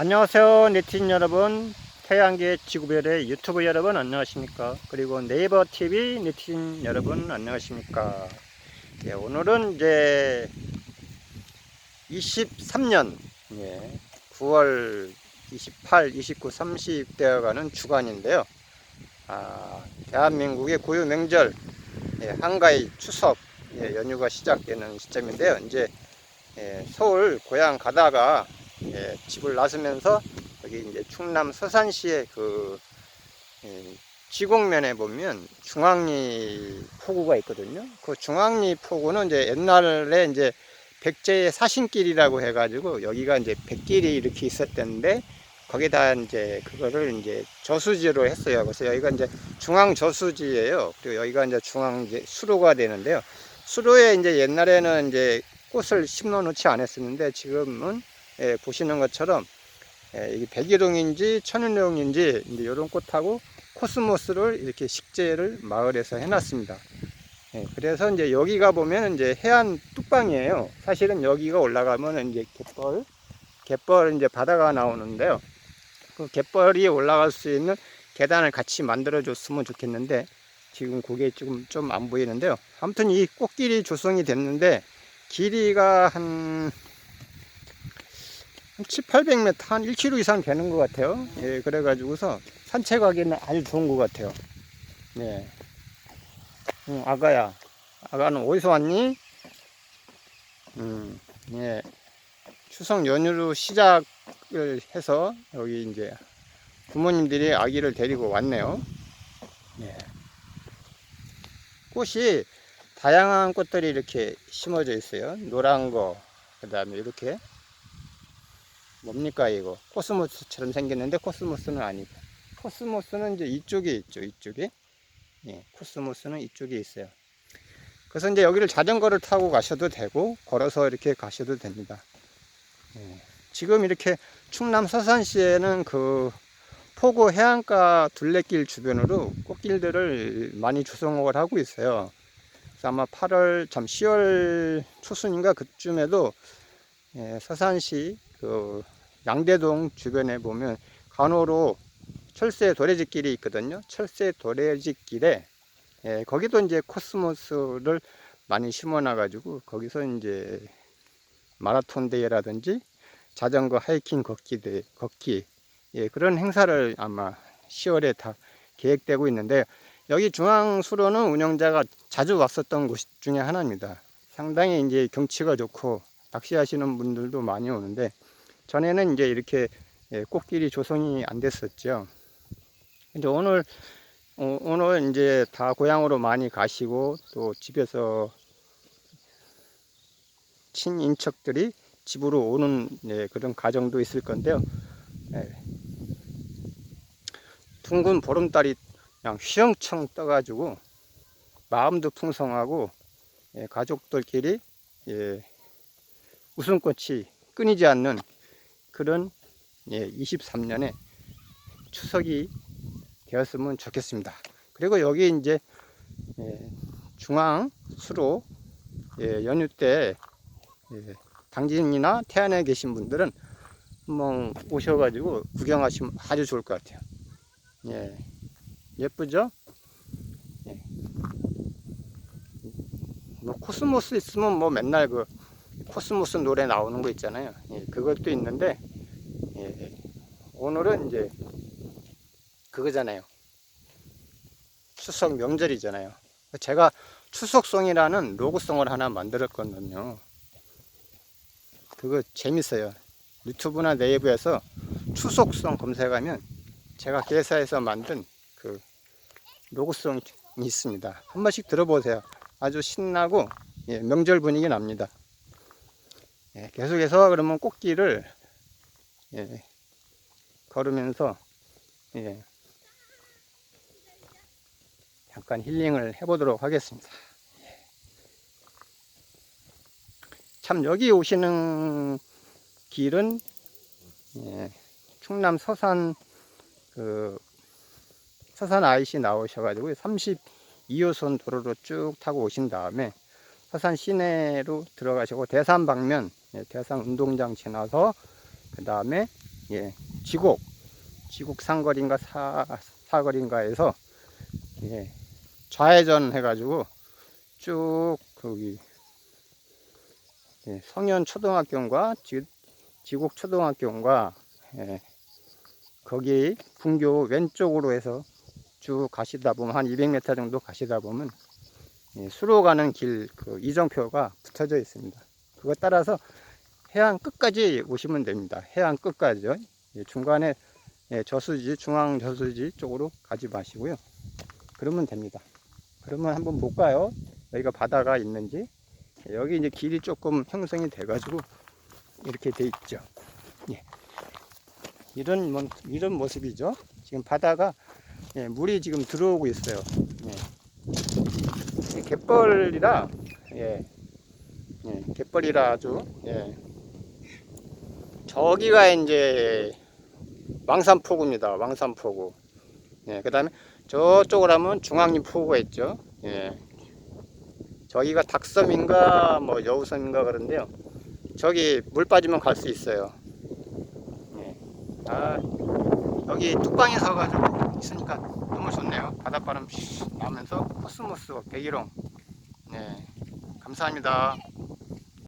안녕하세요 네티즌 여러분. 태양계 지구별의 유튜브 여러분 안녕하십니까? 그리고 네이버 TV 네티즌 여러분 안녕하십니까? 예, 오늘은 이제 23년 예, 9월 28, 29, 30 되어가는 주간인데요. 아, 대한민국의 고유 명절 예, 한가위 추석 예, 연휴가 시작되는 시점인데요. 이제 예, 서울 고향 가다가 예, 집을 나서면서 여기 이제 충남 서산시의 그 예, 지곡면에 보면 중앙리 포구가 있거든요. 그 중앙리 포구는 이제 옛날에 이제 백제의 사신길이라고 해가지고 여기가 이제 백길이 이렇게 있었던데 거기다 이제 그거를 이제 저수지로 했어요. 그래서 여기가 이제 중앙 저수지예요. 그리고 여기가 이제 중앙 이제 수로가 되는데요. 수로에 이제 옛날에는 이제 꽃을 심어 놓지 않았었는데 지금은 예, 보시는 것처럼 예, 이게 백일홍인지 천연홍인지 이제 이런 꽃하고 코스모스를 이렇게 식재를 마을에서 해놨습니다. 예, 그래서 이제 여기가 보면 이제 해안 뚝방이에요. 사실은 여기가 올라가면 이제 갯벌, 갯벌 이제 바다가 나오는데요. 그 갯벌이 올라갈 수 있는 계단을 같이 만들어 줬으면 좋겠는데 지금 그게 조금 좀 안 보이는데요. 아무튼 이 꽃길이 조성이 됐는데 길이가 한 한 7, 800m, 한 1km 이상 되는 것 같아요. 예, 그래가지고서 산책하기는 아주 좋은 것 같아요. 예. 응, 아가야. 아가는 어디서 왔니? 음, 예. 추석 연휴로 시작을 해서 여기 이제 부모님들이 아기를 데리고 왔네요. 예. 꽃이 다양한 꽃들이 이렇게 심어져 있어요. 노란 거, 그 다음에 이렇게 뭡니까 이거? 코스모스처럼 생겼는데 코스모스는 아니고. 코스모스는 이제 이쪽에 있죠 이쪽에. 예, 코스모스는 이쪽에 있어요. 그래서 이제 여기를 자전거를 타고 가셔도 되고 걸어서 이렇게 가셔도 됩니다. 예, 지금 이렇게 충남 서산시에는 그 포구 해안가 둘레길 주변으로 꽃길들을 많이 조성을 하고 있어요. 아마 8월 참 10월 초순인가 그쯤에도 예, 서산시 그 양대동 주변에 보면 간호로 철새 도래지 길이 있거든요. 철새 도래지 길에 예, 거기도 이제 코스모스를 많이 심어놔가지고 거기서 이제 마라톤 대회라든지 자전거 하이킹 걷기 대 걷기 예, 그런 행사를 아마 10월에 다 계획되고 있는데 여기 중앙수로는 운영자가 자주 왔었던 곳 중에 하나입니다. 상당히 이제 경치가 좋고 낚시하시는 분들도 많이 오는데 전에는 이제 이렇게 예, 꽃길이 조성이 안 됐었죠. 이제 오늘 어, 오늘 이제 다 고향으로 많이 가시고 또 집에서 친인척들이 집으로 오는 예, 그런 가정도 있을 건데요. 예. 둥근 보름달이 그냥 휘영청 떠가지고 마음도 풍성하고 예, 가족들끼리 예, 웃음꽃이 끊이지 않는 그런 예, 23년에 추석이 되었으면 좋겠습니다. 그리고 여기 이제 예, 중앙 수로 예, 연휴 때 예, 당진이나 태안에 계신 분들은 한번 오셔가지고 구경하시면 아주 좋을 것 같아요. 예, 예쁘죠? 예. 뭐 코스모스 있으면 뭐 맨날 그 코스모스 노래 나오는 거 있잖아요. 예, 그것도 있는데 예, 오늘은 이제 그거잖아요. 추석 명절이잖아요. 제가 추석송이라는 로고송을 하나 만들었거든요. 그거 재밌어요. 유튜브나 네이버에서 추석송 검색하면 제가 개사해서 만든 그 로고송이 있습니다. 한 번씩 들어보세요. 아주 신나고 예, 명절 분위기 납니다. 예, 계속해서 그러면 꽃길을 예, 걸으면서 예, 잠깐 힐링을 해보도록 하겠습니다. 예. 참 여기 오시는 길은 예, 충남 서산 그 서산 IC 나오셔가지고 32호선 도로로 쭉 타고 오신 다음에 서산 시내로 들어가시고 대산 방면 예, 대산 운동장 지나서 그 다음에 예, 지곡, 지곡 상거리인가 사, 사거리인가에서 예, 좌회전 해가지고 쭉 거기 예, 성현 초등학교과 지, 지곡 초등학교과 예, 거기 분교 왼쪽으로 해서 쭉 가시다 보면 한 200m 정도 가시다 보면 예, 수로 가는 길 그 이정표가 붙어져 있습니다. 그거 따라서 해안 끝까지 오시면 됩니다. 해안 끝까지요. 예, 중간에 예, 저수지 중앙 저수지 쪽으로 가지 마시고요. 그러면 됩니다. 그러면 한번 볼까요? 여기가 바다가 있는지 예, 여기 이제 길이 조금 형성이 돼가지고 이렇게 돼 있죠. 예. 이런 모- 이런 모습이죠. 지금 바다가 예, 물이 지금 들어오고 있어요. 예. 이 갯벌이라 예, 예, 갯벌이라 아주 예. 저기가 이제 왕산포구입니다. 왕산포구. 예, 그 다음에 저쪽으로 하면 중앙림포구가 있죠. 예. 저기가 닭섬인가 뭐 여우섬인가 그런데요. 저기 물 빠지면 갈 수 있어요. 예. 아, 여기 뚝방에 서가지고 있으니까 너무 좋네요. 바닷바람 씩 나면서 코스모스 배기롱. 네, 감사합니다.